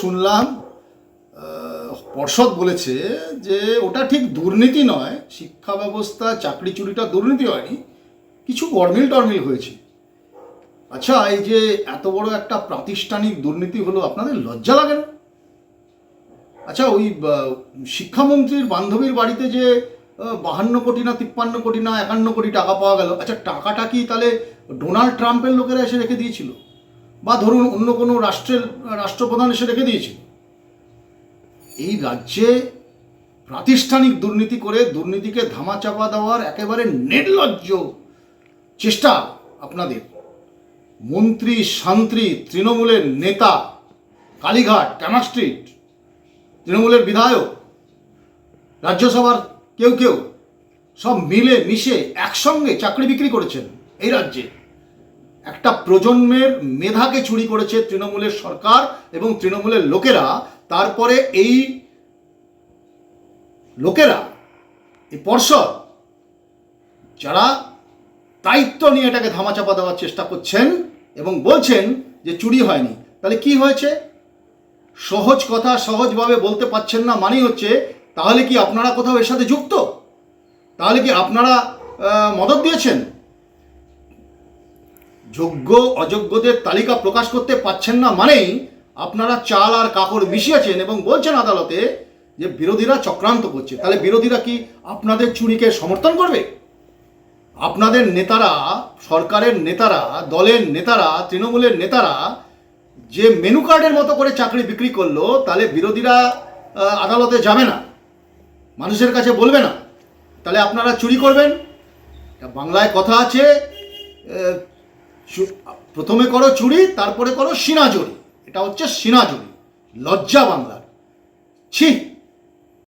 শুনলাম পর্ষদ বলেছে যে ওটা ঠিক দুর্নীতি নয়, শিক্ষা ব্যবস্থা, চাকরি চুরিটা দুর্নীতি হয়নি, কিছু গরমিল টরমিল হয়েছে। আচ্ছা এই যে এত বড় একটা প্রাতিষ্ঠানিক দুর্নীতি হলো, আপনাদের লজ্জা লাগে না? আচ্ছা ওই শিক্ষামন্ত্রীর বান্ধবীর বাড়িতে যে বাহান্ন কোটি না তিপ্পান্ন কোটি না একান্ন কোটি টাকা পাওয়া গেল আচ্ছা টাকাটা কি তাহলে ডোনাল্ড ট্রাম্পের লোকেরা এসে রেখে দিয়েছিল? বা ধরুন অন্য কোনো রাষ্ট্রের, রাষ্ট্রপ্রধান এসে রেখে দিয়েছিল। এই রাজ্যে প্রাতিষ্ঠানিক দুর্নীতি করে দুর্নীতিকে ধামাচাপা দেওয়ার একেবারে নির্লজ্জ চেষ্টা আপনাদের। মন্ত্রী শান্ত্রী তৃণমূলের নেতা, কালীঘাট ট্যামাক স্ট্রিট, তৃণমূলের বিধায়ক, রাজ্যসভার কেউ কেউ সব মিলে মিশে একসঙ্গে চাকরি বিক্রি করেছেন এই রাজ্যে। একটা প্রজন্মের মেধাকে চুরি করেছে তৃণমূলের সরকার এবং তৃণমূলের লোকেরা, তারপরে এই লোকেরা, এই পর্ষদ, যারা দায়িত্ব নিয়ে এটাকে ধামাচাপা দেওয়ার চেষ্টা করছেন এবং বলছেন যে চুরি হয়নি। তাহলে কি হয়েছে? সহজ কথা সহজভাবে বলতে পারছেন না মানেই হচ্ছে, তাহলে কি আপনারা কোথাও এর সাথে যুক্ত? তাহলে কি আপনারা মদত দিয়েছেন? যোগ্য, অযোগ্যদের তালিকা প্রকাশ করতে পাচ্ছেন না মানেই আপনারা চাল আর কাপড় মিশিয়েছেন এবং বলছেন আদালতে যে বিরোধীরা চক্রান্ত করছে। তাহলে বিরোধীরা কি আপনাদের চুরিকে সমর্থন করবে? আপনাদের নেতারা, সরকারের নেতারা, দলের নেতারা, তৃণমূলের নেতারা যে মেনু কার্ডের মতো করে চাকরি বিক্রি করল, তাহলে বিরোধীরা আদালতে যাবে না। মানুষের কাছে বলবে না। তাহলে আপনারা চুরি করবেন? বাংলায় কথা আছে প্রথমে করো চুরি তারপরে করো সিনাজুরি। এটা হচ্ছে সিনাজুরি লজ্জা বাংলার। ছি!